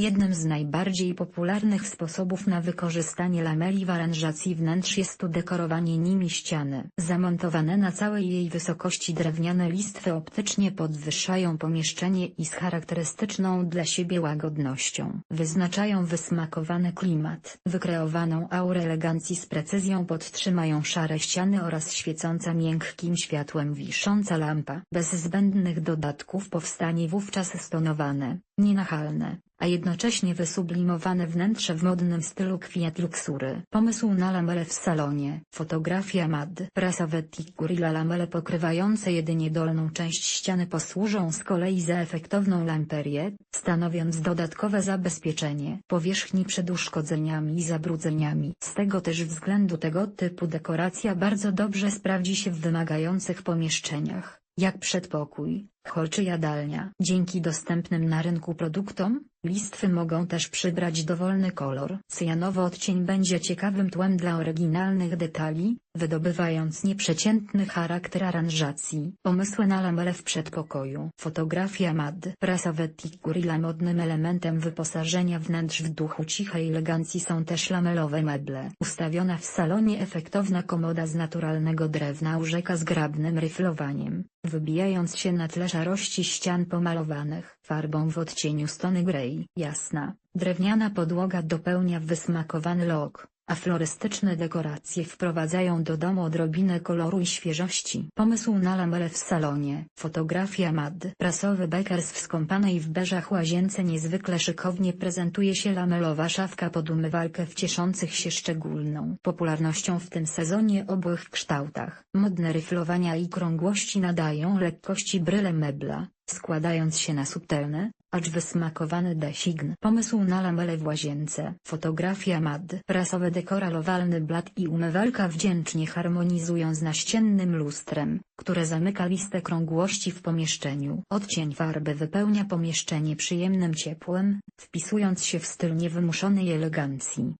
Jednym z najbardziej popularnych sposobów na wykorzystanie lameli w aranżacji wnętrz jest udekorowanie nimi ściany. Zamontowane na całej jej wysokości drewniane listwy optycznie podwyższają pomieszczenie i z charakterystyczną dla siebie łagodnością wyznaczają wysmakowany klimat. Wykreowaną aurę elegancji z precyzją podtrzymają szare ściany oraz świecąca miękkim światłem wisząca lampa. Bez zbędnych dodatków powstanie wówczas stonowane, nienachalne, a jednocześnie wysublimowane wnętrze w modnym stylu kwiat luksury. Pomysł na lamele w salonie. Fotografia MAD. Prasowe Gorilla lamele pokrywające jedynie dolną część ściany posłużą z kolei za efektowną lamperię, stanowiąc dodatkowe zabezpieczenie powierzchni przed uszkodzeniami i zabrudzeniami. Z tego też względu tego typu dekoracja bardzo dobrze sprawdzi się w wymagających pomieszczeniach, jak przedpokój, hol jadalnia. Dzięki dostępnym na rynku produktom, listwy mogą też przybrać dowolny kolor. Cyjanowy odcień będzie ciekawym tłem dla oryginalnych detali, wydobywając nieprzeciętny charakter aranżacji. Pomysły na lamele w przedpokoju. Fotografia MAD. Prasowe Gorilla modnym elementem wyposażenia wnętrz w duchu cichej elegancji są też lamelowe meble. Ustawiona w salonie efektowna komoda z naturalnego drewna urzeka zgrabnym ryflowaniem, wybijając się na tle szarości ścian pomalowanych farbą w odcieniu stony grey. Jasna, drewniana podłoga dopełnia wysmakowany lok, a florystyczne dekoracje wprowadzają do domu odrobinę koloru i świeżości. Pomysł na lamele w salonie. Fotografia MAD. Prasowy bekers w skąpanej w beżach łazience niezwykle szykownie prezentuje się lamelowa szafka pod umywalkę w cieszących się szczególną popularnością w tym sezonie obłych kształtach. Modne ryflowania i krągłości nadają lekkości bryle mebla, składając się na subtelny, acz wysmakowany design. Pomysł na lamele w łazience. Fotografia MAD. Prasowy dekoralowalny blat i umywalka wdzięcznie harmonizują z naściennym lustrem, które zamyka listę krągłości w pomieszczeniu. Odcień farby wypełnia pomieszczenie przyjemnym ciepłem, wpisując się w styl niewymuszonej elegancji.